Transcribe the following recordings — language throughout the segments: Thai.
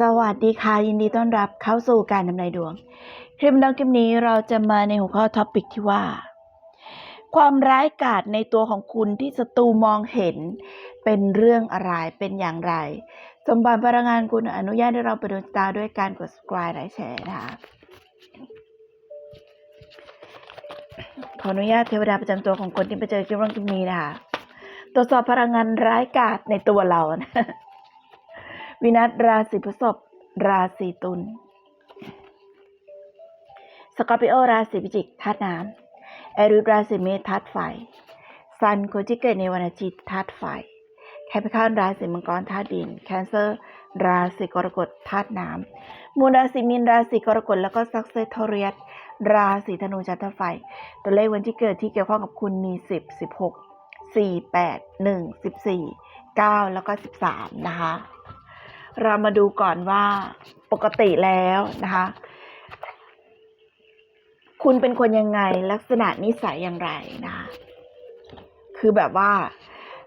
สวัสดีค่ะยินดีต้อนรับเข้าสู่การทำนายดวง คลิปน้องคลิปนี้เราจะมาในหัวข้อท็อปิกที่ว่า ความร้ายกาจในตัวของคุณที่ศัตรูมองเห็น เป็นเรื่องอะไรเป็นอย่างไร สมบัติพลังงานคุณอนุญาตให้เราไปดูตาด้วยการกด subscribe และแชร์นะคะขออนุญาตเทวดาประจำตัวของคนที่ไปเจอคลิปน้องคลิปนี้นะคะตรวจสอบพลังงานร้ายกาจในตัวเรานะ วินัสราศีพฤษภราศีตุลสกอร์ปิโอราศีพิจิกธาตุน้ำแอริสราศีเมษธาตุไฟซันคนที่เกิดในวันอาทิตย์ธาตุไฟแคปิคอนราศีมังกรธาตุดิน แคนเซอร์ราศีกรกฎธาตุน้ำมูลราศีมีนราศีกรกฎแล้วก็ซักเซทอเรียสราศีธนูจันทไฟ ตัวเลขวันที่เกิดที่เกี่ยวข้องกับคุณมี 10 16 4 8 1 14 9 แล้วก็ 13 นะคะ เรามาดูก่อนว่าปกติแล้วนะคะ คุณเป็นคนยังไงลักษณะนิสัยอย่างไรนะคะคือแบบว่า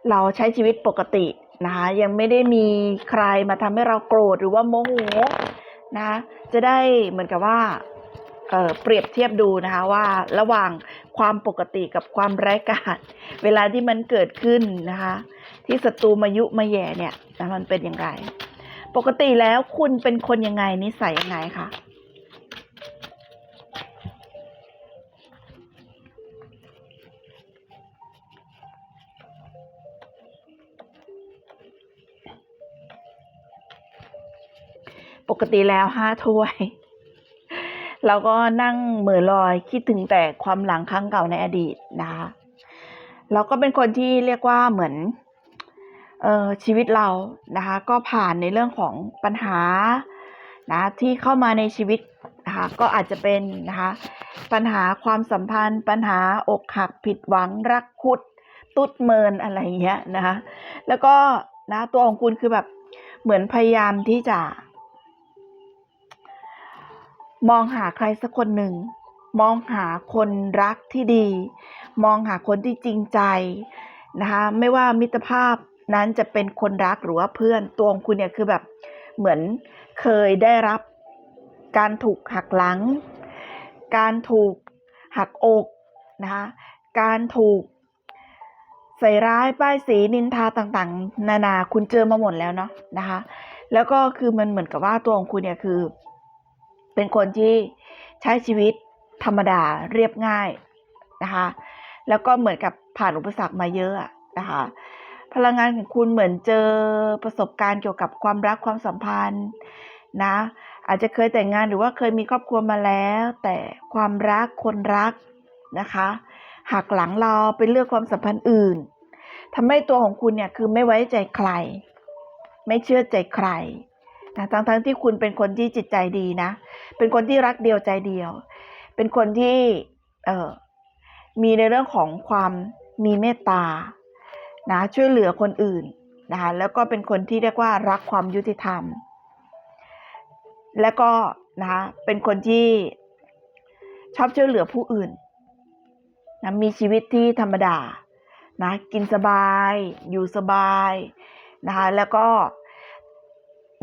เราใช้ชีวิตปกตินะคะยังไม่ได้มีใครมาทำให้เราโกรธหรือว่าโมโหนะจะได้เหมือนกับว่าเเปรียบเทียบดูนะคะว่าระหว่างความปกติกับความไร้ายกาจเวลาที่มันเกิดขึ้นนะคะ ที่ศัตรูมายุมาแย่เนี่ยนะมันเป็นอย่างไร ปกติแล้วคุณเป็นคนยังไงนิสัยยังไงคะปกติแล้วห้าถ้วย เราก็นั่งเหม่อลอยคิดถึงแต่ความหลังครั้งเก่าในอดีตนะคะเราก็เป็นคนที่เรียกว่าเหมือน ชีวิตเรานะคะ ก็ผ่านในเรื่องของปัญหานะที่เข้ามาในชีวิตนะคะก็อาจจะเป็นนะคะปัญหาความสัมพันธ์ ปัญหาอกหักผิดหวังรักคุด ตุดเมินอะไรเงี้ยนะคะแล้วก็นะตัวของคุณคือแบบเหมือนพยายามที่จะ มองหาใครสักคนหนึ่ง มองหาคนรักที่ดี มองหาคนที่จริงใจนะคะไม่ว่ามิตรภาพ นั้นจะเป็นคนรักหรือว่าเพื่อนตัวของคุณเนี่ยคือแบบเหมือนเคยได้รับการถูกหักหลัง การถูกหักอกนะคะการถูกใส่ร้ายป้ายสีนินทาต่างๆ นานาคุณเจอมาหมดแล้วเนาะนะคะแล้วก็คือมันเหมือนกับว่าตัวของคุณเนี่ยคือ เป็นคนที่ใช้ชีวิตธรรมดาเรียบง่ายนะคะแล้วก็เหมือนกับผ่านอุปสรรคมาเยอะอะนะคะ พลังงานของคุณเหมือนเจอประสบการณ์เกี่ยวกับความรักความสัมพันธ์นะ อาจจะเคยแต่งงานหรือว่าเคยมีครอบครัวมาแล้ว แต่ความรักคนรักนะคะหักหลังเราไปเลือกความสัมพันธ์อื่นทำให้ตัวของคุณเนี่ยคือไม่ไว้ใจใคร ไม่เชื่อใจใครนะทั้งทั้งๆที่คุณเป็นคนที่จิตใจดีนะ เป็นคนที่รักเดียวใจเดียว เป็นคนที่เออมีในเรื่องของความมีเมตตา นะช่วยเหลือคนอื่นนะคะแล้วก็เป็นคนที่เรียกว่ารักความยุติธรรม แล้วก็นะคะเป็นคนที่ชอบช่วยเหลือผู้อื่นนะมีชีวิตที่ธรรมดานะกินสบาย อยู่สบายนะคะแล้วก็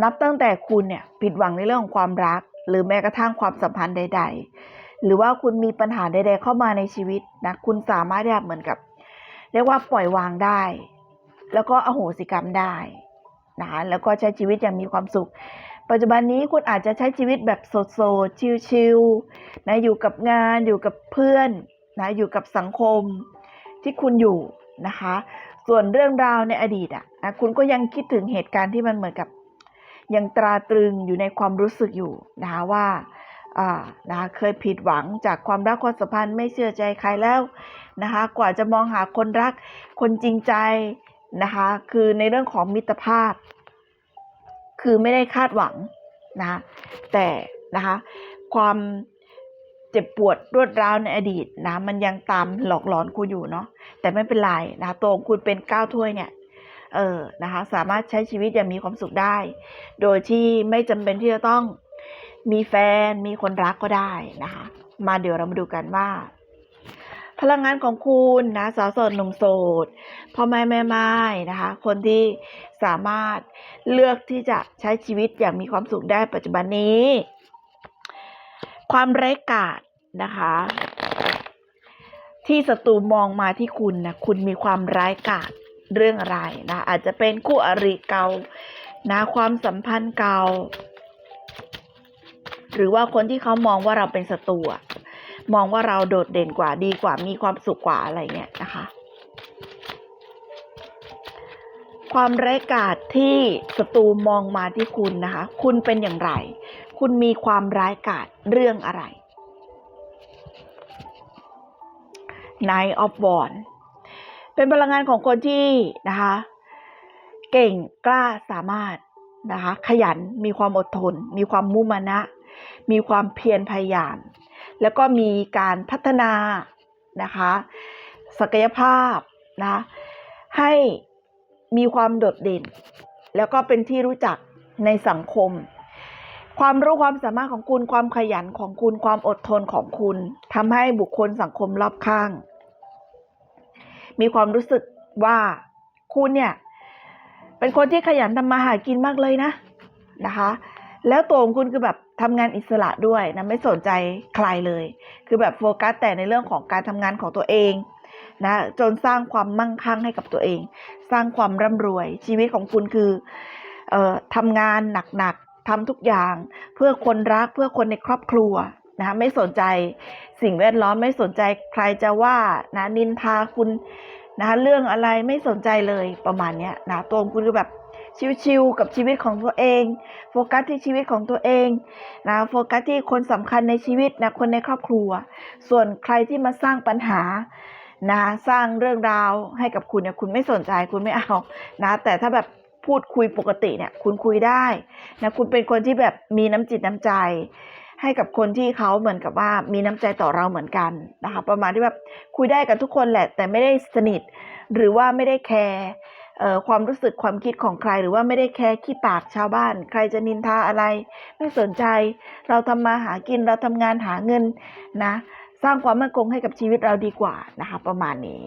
นับตั้งแต่คุณเนี่ยผิดหวังในเรื่องของความรัก หรือแม้กระทั่งความสัมพันธ์ใด ๆ หรือว่าคุณมีปัญหาใด ๆ เข้ามาในชีวิตนะคุณสามารถที่จะเหมือนกับ เรียกว่าปล่อยวางได้ แล้วก็อโหสิกรรมได้นะคะแล้วก็ใช้ชีวิตอย่างมีความสุข ปัจจุบันนี้คุณอาจจะใช้ชีวิตแบบโสดๆชิลๆนะอยู่กับงานอยู่กับเพื่อนนะอยู่กับสังคมที่คุณอยู่นะคะ ส่วนเรื่องราวในอดีตอะนะคุณก็ยังคิดถึงเหตุการณ์ที่มันเหมือนกับยังตราตรึงอยู่ในความรู้สึกอยู่นะคะว่า อ่านะคะเคยผิดหวังจากความรักความสัมพันธ์ไม่เชื่อใจใครแล้วนะคะ กว่าจะมองหาคนรักคนจริงใจนะคะ คือในเรื่องของมิตรภาพ คือไม่ได้คาดหวังนะแต่นะคะความเจ็บปวดรวดร้าวในอดีตนะมันยังตามหลอกหลอนคุณอยู่เนาะแต่ไม่เป็นไรนะะตัวของคุณเป็นก้าวถ้วยเนี่ยเออนะคะสามารถใช้ชีวิตอย่างมีความสุขได้ โดยที่ไม่จำเป็นที่จะต้อง มีแฟนมีคนรักก็ได้นะคะ มาเดี๋ยวเรามาดูกันว่า พลังงานของคุณนะสาวโสดหนุ่มโสดพ่อแม่แม่ไม้นะคะ คนที่สามารถเลือกที่จะใช้ชีวิตอย่างมีความสุขได้ปัจจุบันนี้ ความไร้กาดนะคะ ที่ศัตรูมองมาที่คุณนะคุณมีความร้ายกาจเรื่องอะไรนะอาจจะเป็นคู่อริเก่านะความสัมพันธ์เก่า หรือว่าคนที่เขามองว่าเราเป็นศัตรูมองว่าเราโดดเด่นกว่าดีกว่ามีความสุขกว่าอะไรเงี้ยนะคะ ความไร้กาจที่ศัตรูมองมาที่คุณนะคะ คุณเป็นอย่างไร คุณมีความร้ายกาจเรื่องอะไร Nine of w a n d เป็นพลังงานของคนที่นะคะ เก่งกล้าสามารถนะคะ ขยันมีความอดทน มีความมุ่งมานะ มีความเพียรพยายาม แล้วก็มีการพัฒนานะคะศักยภาพนะให้มีความโดดเด่น แล้วก็เป็นที่รู้จักในสังคม ความรู้ความสามารถของคุณความขยันของคุณความอดทนของคุณทำให้บุคคลสังคมรอบข้าง มีความรู้สึกว่าคุณเนี่ยเป็นคนที่ขยันทำมาหากินมากเลยนะนะคะ แล้วตัวของคุณคือแบบทำงานอิสระด้วยนะไม่สนใจใครเลย คือแบบโฟกัสแต่ในเรื่องของการทำงานของตัวเองนะจนสร้างความมั่งคั่งให้กับตัวเอง สร้างความร่ำรวย ชีวิตของคุณคือเอ่อทำงานหนักๆทำทุกอย่าง เพื่อคนรักเพื่อคนในครอบครัวนะไม่สนใจสิ่งแวดล้อมไม่สนใจใครจะว่านะนินทาคุณนะคะเรื่องอะไรไม่สนใจเลยประมาณนี้นะตัวของคุณคือแบบ ชิวๆกับชีวิตของตัวเอง โฟกัสที่ชีวิตของตัวเองนะโฟกัสที่คนสำคัญในชีวิตนะคนในครอบครัว ส่วนใครที่มาสร้างปัญหานะสร้างเรื่องราวให้กับคุณเนี่ยคุณไม่สนใจคุณไม่เอานะแต่ถ้าแบบพูดคุยปกติเนี่ยคุณคุยได้นะคุณเป็นคนที่แบบมีน้ำจิตน้ำใจ ให้กับคนที่เขาเหมือนกับว่ามีน้ำใจต่อเราเหมือนกันนะคะประมาณที่แบบคุยได้กับทุกคนแหละ แต่ไม่ได้สนิท หรือว่าไม่ได้แคร์ ความรู้สึกความคิดของใคร หรือว่าไม่ได้แคร์ขี้ปากชาวบ้าน ใครจะนินทาอะไร ไม่สนใจ เราทำมาหากินเราทำงานหาเงินนะ สร้างความมั่นคงให้กับชีวิตเราดีกว่านะคะประมาณนี้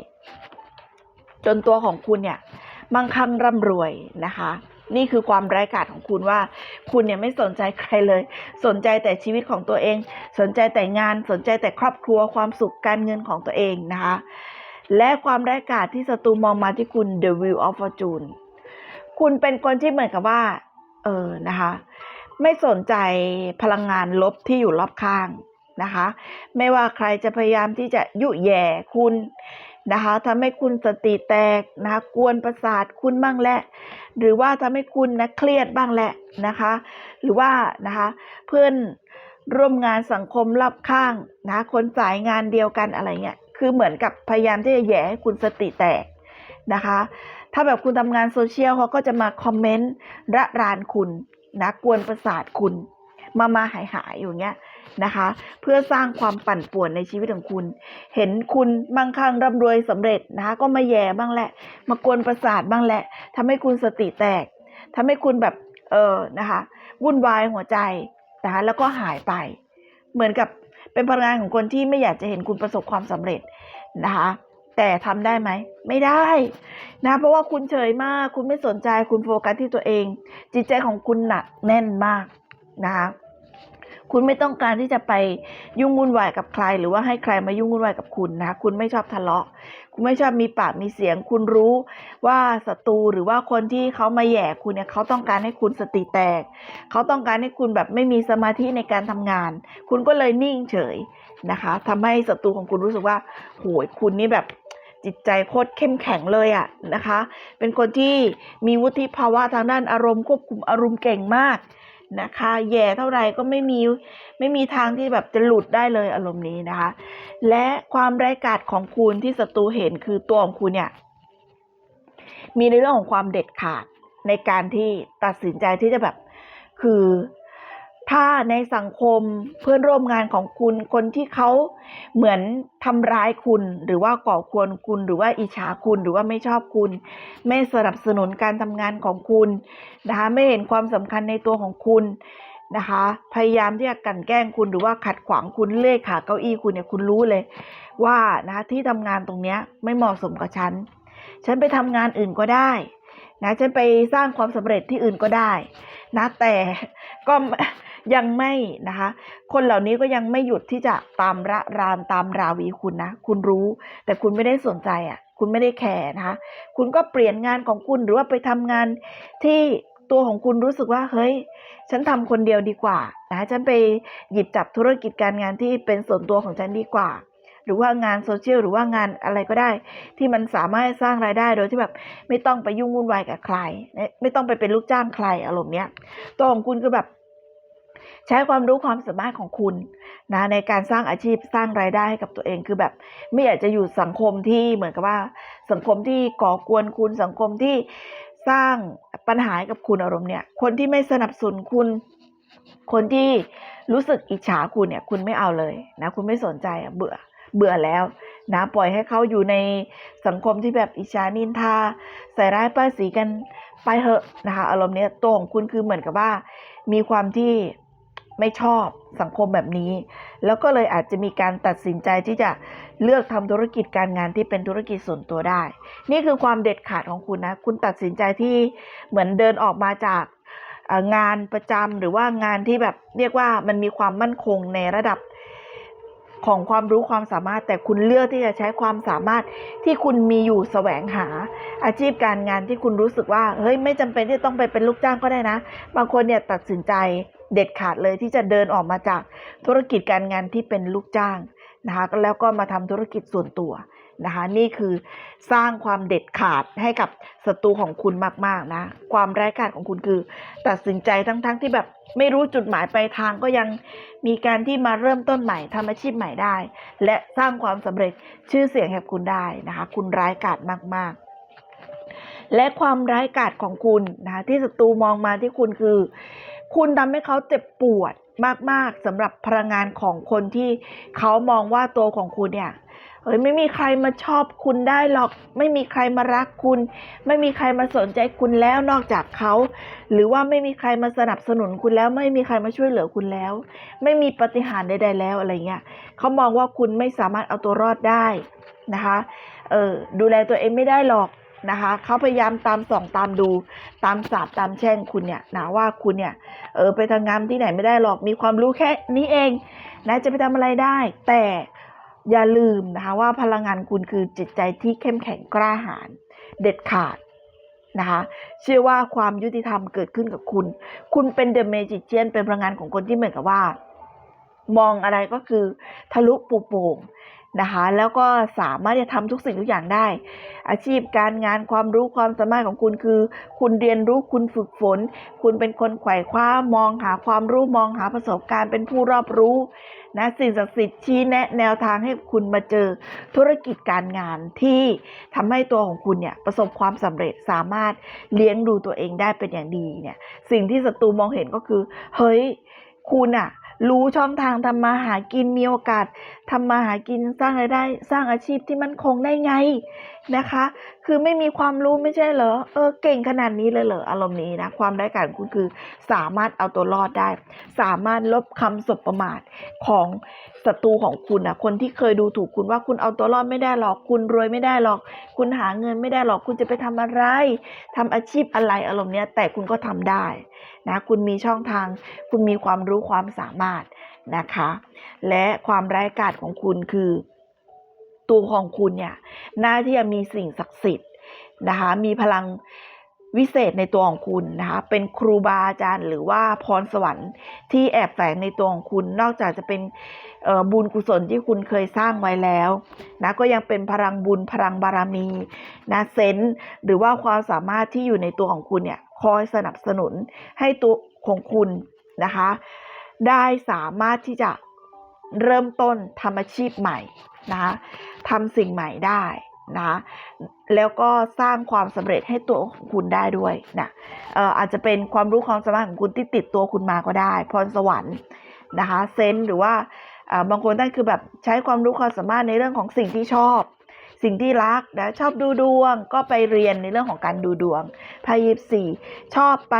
จนตัวของคุณเนี่ยมั่งคั่งร่ำรวยนะคะ นี่คือความไร้กาจของคุณว่า คุณเนี่ยไม่สนใจใครเลย สนใจแต่ชีวิตของตัวเอง สนใจแต่งาน สนใจแต่ครอบครัวความสุขการเงินของตัวเองนะคะ และความไร้กาจที่ศัตรูมองมาที่คุณ The Wheel of Fortune คุณเป็นคนที่เหมือนกับว่า เออนะคะ ไม่สนใจพลังงานลบที่อยู่รอบข้างนะคะ ไม่ว่าใครจะพยายามที่จะยุแย่คุณนะคะทำให้คุณสติแตกนะคะกวนประสาทคุณบ้างแหละ หรือว่าทำให้คุณนะเครียดบ้างแหละนะคะ หรือว่านะคะเพื่อนร่วมงานสังคมรอบข้างนะคนสายงานเดียวกันอะไรเงี้ย คือเหมือนกับพยายามที่จะแย่ให้คุณสติแตกนะคะ ถ้าแบบคุณทำงานโซเชียลเขาก็จะมาคอมเมนต์ระรานคุณนะกวนประสาทคุณ มามาหายหายอยู่เงี้ยนะคะ เพื่อสร้างความปั่นป่วนในชีวิตของคุณ เห็นคุณมั่งคั่งร่ำรวยสำเร็จนะคะ ก็มาแย่บ้างแหละ มากวนประสาทบ้างแหละทำให้คุณสติแตกทำให้คุณแบบเออนะคะวุ่นวายหัวใจนะคะแล้วก็หายไป เหมือนกับ เป็นพลังงานของคนที่ไม่อยากจะเห็นคุณประสบความสำเร็จนะคะ แต่ทำได้ไหม ไม่ได้นะ เพราะว่าคุณเฉยมาก คุณไม่สนใจ คุณโฟกัสที่ตัวเอง จิตใจของคุณหนักแน่นมากนะคะ คุณไม่ต้องการที่จะไปยุ่งวุ่นวายกับใคร หรือว่าให้ใครมายุ่งวุ่นวายกับคุณนะคะคุณไม่ชอบทะเลาะ คุณไม่ชอบมีปากมีเสียง คุณรู้ว่าศัตรูหรือว่าคนที่เขามาแย่คุณเนี่ยเขาต้องการให้คุณสติแตก เขาต้องการให้คุณแบบไม่มีสมาธิในการทำงาน คุณก็เลยนิ่งเฉยนะคะทำให้ศัตรูของคุณรู้สึกว่าโหยคุณนี่แบบจิตใจโคตรเข้มแข็งเลยอะนะคะ เป็นคนที่มีวุฒิภาวะทางด้านอารมณ์ควบคุมอารมณ์เก่งมาก นะคะแย่เท่าไหร่ก็ไม่มีไม่มีทางที่แบบจะหลุดได้เลยอารมณ์นี้นะคะ และความไร้กาจของคุณที่ศัตรูเห็นคือตัวของคุณเนี่ยมีในเรื่องของความเด็ดขาดในการที่ตัดสินใจที่จะแบบคือ ถ้าในสังคมเพื่อนร่วมงานของคุณ คนที่เขาเหมือนทำร้ายคุณ หรือว่าก่อควรคุณ หรือว่าอิจฉาคุณหรือว่าไม่ชอบคุณ ไม่สนับสนุนการทำงานของคุณนะคะไม่เห็นความสำคัญในตัวของคุณนะคะ พยายามที่จะกลันแกล้งคุณหรือว่าขัดขวางคุณเลื่อยขาเก้าอี้คุณเนี่ยคุณรู้เลย ว่านะที่ทำงานตรงเนี้ยไม่เหมาะสมกับฉัน ฉันไปทำงานอื่นก็ได้นะฉันไปสร้างความสำเร็จที่อื่นก็ได้ นะแต่ก็ ยังไม่นะคะ คนเหล่านี้ก็ยังไม่หยุดที่จะตามระรานตามราวีคุณนะ คุณรู้ แต่คุณไม่ได้สนใจอะ คุณไม่ได้แคร์นะคะ คุณก็เปลี่ยนงานของคุณหรือว่าไปทำงานที่ตัวของคุณรู้สึกว่าเฮ้ย ฉันทำคนเดียวดีกว่านะฉันไปหยิบจับธุรกิจการงานที่เป็นส่วนตัวของฉันดีกว่า หรือว่างานโซเชียลหรือว่างานอะไรก็ได้ ที่มันสามารถสร้างรายได้โดยที่แบบไม่ต้องไปยุ่งวุ่นวายกับใคร ไม่ไม่ต้องไปเป็นลูกจ้างใครอารมณ์เนี้ยตัวของคุณคือแบบ ใช้ความรู้ความสามารถของคุณนะในการสร้างอาชีพสร้างรายได้ให้กับตัวเองคือแบบ ไม่อยากจะอยู่สังคมที่เหมือนกับว่า สังคมที่ก่อกวนคุณสังคมที่สร้างปัญหากับคุณอารมณ์เนี่ย คนที่ไม่สนับสนุนคุณ คนที่รู้สึกอิจฉาคุณเนี่ย คุณไม่เอาเลยนะคุณไม่สนใจเบื่อเบื่อแล้วนะปล่อยให้เขาอยู่ในสังคมที่แบบอิจฉานินทาใส่ร้ายป้ายสีกันไปเถอะนะคะอารมณ์เนี้ยตัวของคุณคือเหมือนกับว่า มีความที่ ไม่ชอบสังคมแบบนี้ แล้วก็เลยอาจจะมีการตัดสินใจที่จะเลือกทำธุรกิจการงานที่เป็นธุรกิจส่วนตัวได้ นี่คือความเด็ดขาดของคุณนะ คุณตัดสินใจที่เหมือนเดินออกมาจากงานประจำหรือว่างานที่แบบเรียกว่ามันมีความมั่นคงในระดับของความรู้ความสามารถ แต่คุณเลือกที่จะใช้ความสามารถที่คุณมีอยู่แสวงหา อาชีพการงานที่คุณรู้สึกว่าเฮ้ยไม่จำเป็นที่ต้องไปเป็นลูกจ้างก็ได้นะ บางคนเนี่ยตัดสินใจ เด็ดขาดเลยที่จะเดินออกมาจากธุรกิจการงานที่เป็นลูกจ้างนะคะแล้วก็มาทำธุรกิจส่วนตัวนะคะนี่คือสร้างความเด็ดขาดให้กับศัตรูของคุณมากๆนะความร้ายกาจของคุณคือ ตัดสินใจทั้งๆที่แบบไม่รู้จุดหมายปลายทางก็ยังมีการที่มาเริ่มต้นใหม่ทำอาชีพใหม่ได้ และสร้างความสำเร็จชื่อเสียงให้กับคุณได้นะคะคุณร้ายกาจมากๆ และความร้ายกาจของคุณนะคะที่ศัตรูมองมาที่คุณคือ คุณทำให้เขาเจ็บปวดมาก ๆสำหรับพลังงานของคนที่เขามองว่าตัวของคุณเนี่ยเอ้ยไม่มีใครมาชอบคุณได้หรอก ไม่มีใครมารักคุณ ไม่มีใครมาสนใจคุณแล้วนอกจากเขา หรือว่าไม่มีใครมาสนับสนุนคุณแล้ว ไม่มีใครมาช่วยเหลือคุณแล้ว ไม่มีปฏิหารใดๆแล้วอะไรเงี้ยเขามองว่าคุณไม่สามารถเอาตัวรอดได้นะคะเออดูแลตัวเองไม่ได้หรอก นะคะเขาพยายามตามส่องตามดูตามสาบตามแช่งคุณเนี่ยนะว่าคุณเนี่ยเออไปทำงานที่ไหนไม่ได้หรอกมีความรู้แค่นี้เองนะจะไปทำอะไรได้ แต่อย่าลืมนะคะว่าพลังงานคุณคือจิตใจที่เข้มแข็งกล้าหาญเด็ดขาดนะคะเชื่อว่าความยุติธรรมเกิดขึ้นกับคุณ คุณเป็นเดอะเมจิเจียนเป็นพลังงานของคนที่เหมือนกับว่า มองอะไรก็คือทะลุปลุโป่ง นะคะ แล้วก็สามารถจะทำทุกสิ่งทุกอย่างได้ อาชีพการงานความรู้ความสามารถของคุณคือ คุณเรียนรู้คุณฝึกฝน คุณเป็นคนไขว่คว้ามองหาความรู้มองหาประสบการณ์เป็นผู้รอบรู้นะสิ่งศักดิ์สิทธิ์ชี้แนะแนวทางให้คุณมาเจอธุรกิจการงานที่ทำให้ตัวของคุณเนี่ยประสบความสำเร็จสามารถเลี้ยงดูตัวเองได้เป็นอย่างดีเนี่ยสิ่งที่ศัตรูมองเห็นก็คือ เฮ้ย คุณอะ รู้ช่องทางทำมาหากินมีโอกาสทำมาหากินสร้างรายได้ สร้างอาชีพที่มั่นคงได้ไงนะคะ คือไม่มีความรู้ไม่ใช่เหรอเออเก่งขนาดนี้เลยเหรออารมณ์นี้นะความได้กาจของคุณคือสามารถเอาตัวรอดได้ สามารถลบคำสบประมาทของศัตรูของคุณนะคนที่เคยดูถูกคุณว่าคุณเอาตัวรอดไม่ได้หรอกคุณรวยไม่ได้หรอก คุณหาเงินไม่ได้หรอกคุณจะไปทำอะไรทำอาชีพอะไรอารมณ์เนี้ยแต่คุณก็ทำได้ นะคุณมีช่องทาง คุณมีความรู้ความสามารถนะคะ และความร้ายกาจของคุณคือ ตัวของคุณเนี่ยน่าที่จะมีสิ่งศักดิ์สิทธิ์นะคะมีพลัง วิเศษในตัวของคุณนะคะเป็นครูบาอาจารย์ หรือว่าพรสวรรค์ที่แอบแฝงในตัวของคุณ นอกจากจะเป็นบุญกุศลที่คุณเคยสร้างไว้แล้วนะก็ยังเป็นพลังบุญพลังบารมีนะเซนหรือว่าความสามารถที่อยู่ในตัวของคุณเนี่ยคอยสนับสนุนให้ตัวของคุณนะคะ ได้สามารถที่จะเริ่มต้นทำอาชีพใหม่นะคะทำสิ่งใหม่ได้ นะคะแล้วก็สร้างความสำเร็จให้ตัวของคุณได้ด้วยนะเอ่ออาจจะเป็นความรู้ความสามารถของคุณที่ติดตัวคุณมาก็ได้ พรสวรรค์นะคะเซนหรือว่าเอ่อบางคนนั่นคือแบบใช้ความรู้ความสามารถในเรื่องของสิ่งที่ชอบ สิ่งที่รักนะชอบดูดวง ก็ไปเรียนในเรื่องของการดูดวงไพ่ยิปซีชอบไป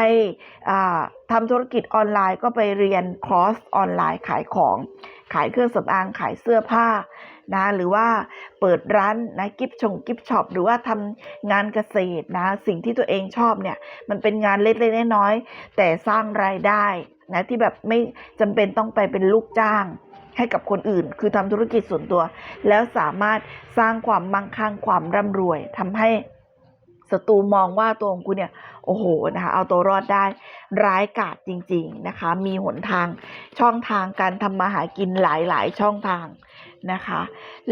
อ่าทำธุรกิจออนไลน์ ก็ไปเรียนคอร์สออนไลน์ขายของ ขายเครื่องสำอางขายเสื้อผ้า นะหรือว่าเปิดร้านนะกิฟชงกิฟช็อปหรือว่าทำงานเกษตรนะสิ่งที่ตัวเองชอบเนี่ยมันเป็นงานเล็กๆน้อยๆแต่สร้างรายได้นะที่แบบไม่จำเป็นต้องไปเป็นลูกจ้างให้กับคนอื่น คือทำธุรกิจส่วนตัว แล้วสามารถสร้างความมั่งคั่งความร่ำรวยทำให้ศัตรูมองว่าตัวของคุณเนี่ยโอ้โหนะคะเอาตัวรอดได้ร้ายกาจจริง ๆนะคะ มีหนทางช่องทางการทำมาหากินหลายๆ ช่องทาง นะคะ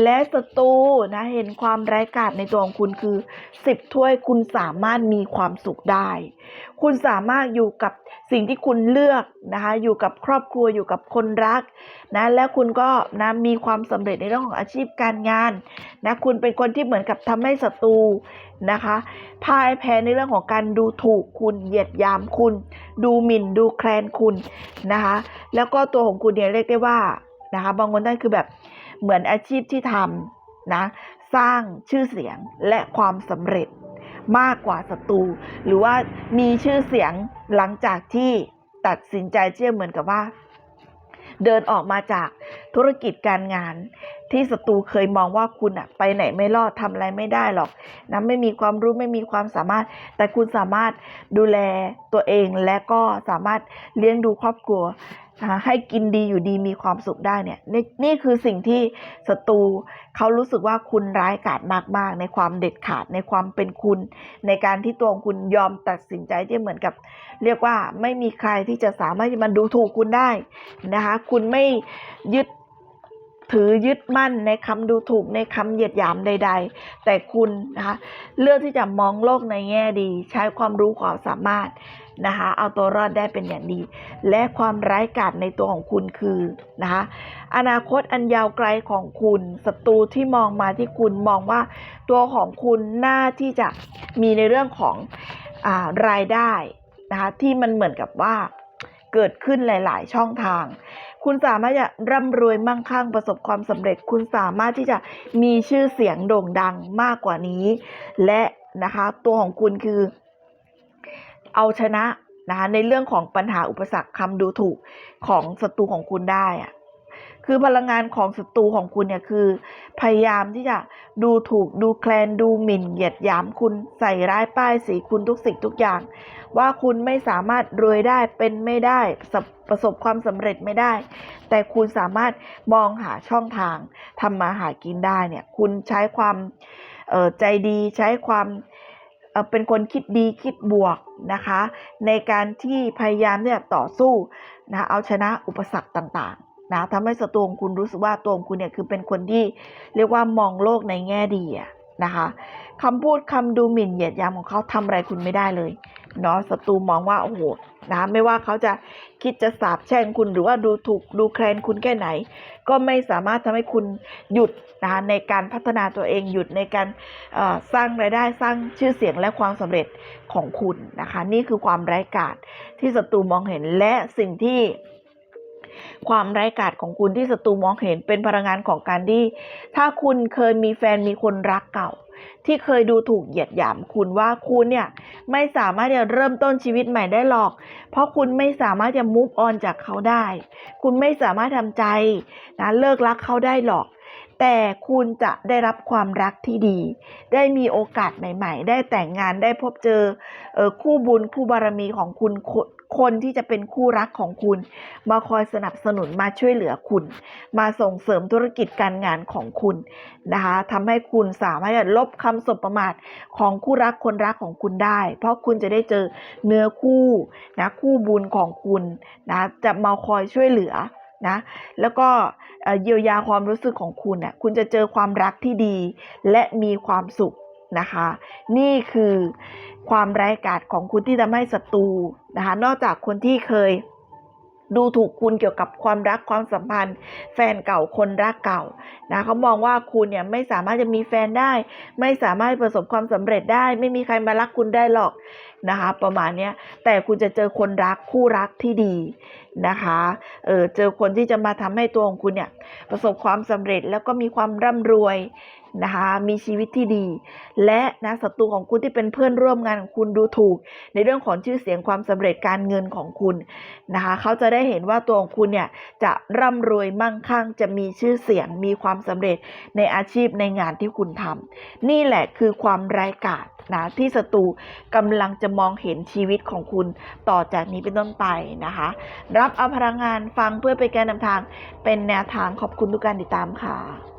และศัตรูนะเห็นความไร้กาจในตัวของคุณคือสิบถ้วยคุณสามารถมีความสุขได้ คุณสามารถอยู่กับสิ่งที่คุณเลือกนะคะอยู่กับครอบครัวอยู่กับคนรักนะแล้วคุณก็นะมีความสำเร็จในเรื่องของอาชีพการงานนะคุณเป็นคนที่เหมือนกับทำให้ศัตรูนะคะพ่ายแพ้ในเรื่องของการดูถูกคุณเหยียดยามคุณ ดูหมิ่นดูแคลนคุณนะคะแล้วก็ตัวของคุณเนี่ยเรียกได้ว่านะคะบางคนท่นคือแบบ เหมือนอาชีพที่ทำนะ สร้างชื่อเสียงและความสำเร็จมากกว่าศัตรูหรือว่ามีชื่อเสียงหลังจากที่ตัดสินใจเที่จะเหมือนกับว่า เดินออกมาจากธุรกิจการงาน ที่ศัตรูเคยมองว่าคุณอะไปไหนไม่รอดทำอะไรไม่ได้หรอกนะไม่มีความรู้ไม่มีความสามารถ แต่คุณสามารถดูแลตัวเองและก็สามารถเลี้ยงดูครอบครัว นะให้กินดีอยู่ดีมีความสุขได้เนี่ยนี่นี่คือสิ่งที่ศัตรูเขารู้สึกว่าคุณร้ายกาจมาก ๆ ในความเด็ดขาดในความเป็นคุณ ในการที่ตัวคุณยอมตัดสินใจที่เหมือนกับ เรียกว่าไม่มีใครที่จะสามารถที่มันดูถูกคุณได้นะคะคุณไม่ยึดถือยึดมั่นในคำดูถูกในคำเหยียดหยามใด ๆ แต่คุณนะคะเลือกที่จะมองโลกในแง่ดี ใช้ความรู้ความสามารถ นะคะ เอาตัวรอดได้เป็นอย่างดี และความร้ายกาจในตัวของคุณคือนะคะ อนาคตอันยาวไกลของคุณศัตรูที่มองมาที่คุณมองว่า ตัวของคุณน่าที่จะมีในเรื่องของอารายได้นะคะที่มันเหมือนกับว่าเกิดขึ้นหลาย ๆ ช่องทาง คุณสามารถจะร่ำรวยมั่งคั่งประสบความสำเร็จ คุณสามารถที่จะมีชื่อเสียงโด่งดังมากกว่านี้ และนะคะตัวของคุณคือ เอาชนะนะคะในเรื่องของปัญหาอุปสรรคคำดูถูกของศัตรูของคุณได้อะคือพลังงานของศัตรูของคุณเนี่ยคือ พยายามที่จะดูถูกดูแคลนดูหมิ่นเหยียดหยามคุณใส่ร้ายป้ายสีคุณทุกสิ่งทุกอย่าง ว่าคุณไม่สามารถรวยได้เป็นไม่ได้ประสบความสำเร็จไม่ได้ แต่คุณสามารถมองหาช่องทางทำมาหากินได้เนี่ยคุณใช้ความใจดีใช้ความ เป็นคนคิดดีคิดบวกนะคะ ในการที่พยายามที่จะต่อสู้นะเอาชนะอุปสรรคต่างๆนะทำให้ศัตรูของคุณรู้สึกว่าตัวของคุณเนี่ยคือเป็นคนที่เรียกว่ามองโลกในแง่ดีอะ นะคะคำพูดคำดูหมิ่นเหยียดยามของเขาทำอะไรคุณไม่ได้เลยเนาะศัตรูมองว่าโอ้โหนะไม่ว่าเขาจะคิดจะสาบแช่งคุณหรือว่าดูถูกดูแคลนคุณแค่ไหน ก็ไม่สามารถทำให้คุณหยุดนะคะในการพัฒนาตัวเองหยุดในการสร้างรายได้สร้างชื่อเสียงและความสำเร็จของคุณนะคะ นี่คือความไร้กาจที่ศัตรูมองเห็นและสิ่งที่ ความไร้กาจของคุณที่ศัตรูมองเห็นเป็นพลังงานของการที่ถ้าคุณเคยมีแฟนมีคนรักเก่า ที่เคยดูถูกเหยียดหยามคุณว่าคุณเนี่ยไม่สามารถจะเริ่มต้นชีวิตใหม่ได้หรอก เพราะคุณไม่สามารถจะมุฟออนจากเขาได้ คุณไม่สามารถทำใจนะเลิกรักเขาได้หรอกแต่คุณจะได้รับความรักที่ดี ได้มีโอกาสใหม่ ๆ ได้แต่งงานได้พบเจอออคู่บุญคู่บารมีของคุณ คนที่จะเป็นคู่รักของคุณ มาคอยสนับสนุนมาช่วยเหลือคุณ มาส่งเสริมธุรกิจการงานของคุณนะคะทำให้คุณสามารถลบคำสบประมาทของคู่รักคนรักของคุณได้ เพราะคุณจะได้เจอเนื้อคู่นะคู่บุญของคุณนะจะมาคอยช่วยเหลือนะแล้วก็เยียวยาความรู้สึกของคุณน่ะคุณจะเจอความรักที่ดีและมีความสุข นะคะ นี่คือความไร้กาจของคุณที่ทำให้ศัตรูนะคะ นอกจากคนที่เคยดูถูกคุณเกี่ยวกับความรักความสัมพันธ์ แฟนเก่าคนรักเก่านะเขามองว่าคุณเนี่ยไม่สามารถจะมีแฟนได้ ไม่สามารถประสบความสำเร็จได้ ไม่มีใครมารักคุณได้หรอกนะคะ ประมาณเนี้ยแต่คุณจะเจอคนรักคู่รักที่ดีนะคะเออเจอคนที่จะมาทำให้ตัวของคุณเนี่ยประสบความสำเร็จแล้วก็มีความร่ำรวย นะคะ มีชีวิตที่ดี และนะศัตรูของคุณที่เป็นเพื่อนร่วมงานของคุณดูถูก ในเรื่องของชื่อเสียงความสำเร็จการเงินของคุณนะคะ เขาจะได้เห็นว่าตัวของคุณเนี่ยจะร่ำรวยมั่งคั่งจะมีชื่อเสียงมีความสำเร็จในอาชีพในงานที่คุณทำนี่แหละคือความร้ายกาจนะที่ศัตรูกำลังจะมองเห็นชีวิตของคุณต่อจากนี้เป็นต้นไปนะคะ รับเอาพลังงานฟังเพื่อเป็นการนำทางเป็นแนวทางขอบคุณทุกการติดตามค่ะ